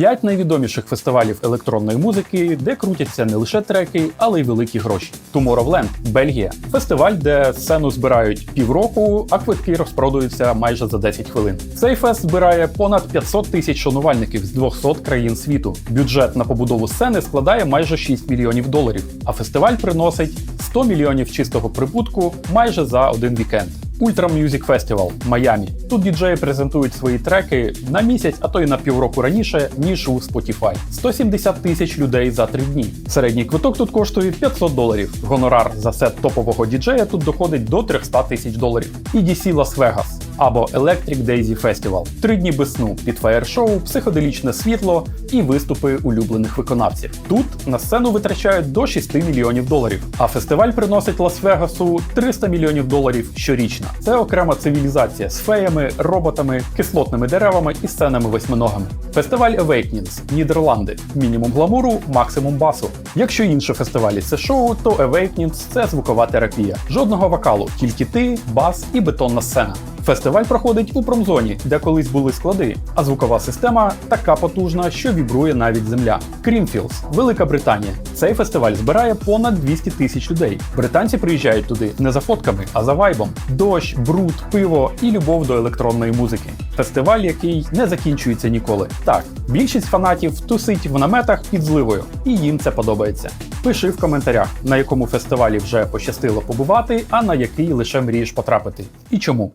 П'ять найвідоміших фестивалів електронної музики, де крутяться не лише треки, але й великі гроші. Tomorrowland, Бельгія. Фестиваль, де сцену збирають півроку, а квитки розпродаються майже за 10 хвилин. Цей фест збирає понад 500 тисяч шанувальників з 200 країн світу. Бюджет на побудову сцени складає майже 6 мільйонів доларів, а фестиваль приносить 100 мільйонів чистого прибутку майже за один вікенд. Ultra Music Festival Майамі. Тут діджеї презентують свої треки на місяць, а то й на півроку раніше, ніж у Spotify. 170 тисяч людей за три дні. Середній квиток тут коштує 500 доларів. Гонорар за сет топового діджея тут доходить до 300 тисяч доларів. EDC Las-Vegas або Electric Daisy Festival. Три дні без сну під фаєр-шоу, психоделічне світло і виступи улюблених виконавців. Тут на сцену витрачають до 6 мільйонів доларів, а фестиваль приносить Лас-Вегасу 300 мільйонів доларів щорічно. Це окрема цивілізація з феями, роботами, кислотними деревами і сценами восьминогами. Фестиваль Awakenings, Нідерланди. Мінімум гламуру, максимум басу. Якщо інші фестивалі це шоу, то Awakenings – це звукова терапія. Жодного вокалу, тільки ти, бас і бетонна сцена. Фестиваль проходить у промзоні, де колись були склади, а звукова система така потужна, що вібрує навіть земля. Крімфілдс, Велика Британія. Цей фестиваль збирає понад 200 тисяч людей. Британці приїжджають туди не за фотками, а за вайбом. Дощ, бруд, пиво і любов до електронної музики. Фестиваль, який не закінчується ніколи. Так, більшість фанатів тусить в наметах під зливою, і їм це подобається. Пиши в коментарях, на якому фестивалі вже пощастило побувати, а на який лише мрієш потрапити. І чому.